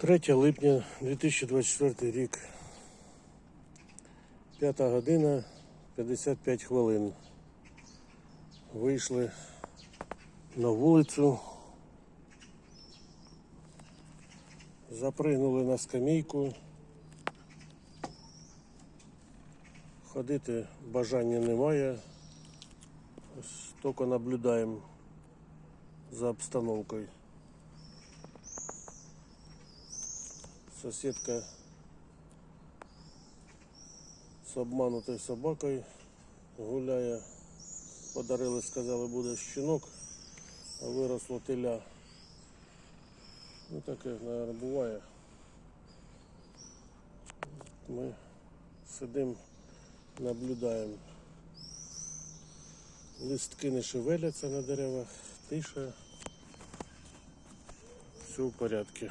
3 липня 2024 рік. 5 година 55 хвилин. Вийшли на вулицю. Запригнули на скамейку. Ходити бажання немає. Ось Тільки наблюдаємо за обстановкою. Сусідка з обманутою собакою гуляє. Подарили, сказали, буде щенок, а виросло теля. Ну таке, мабуть, буває. Ми сидимо, наблюдаємо. Листки не шевеляться на деревах, тиша. Все в порядку.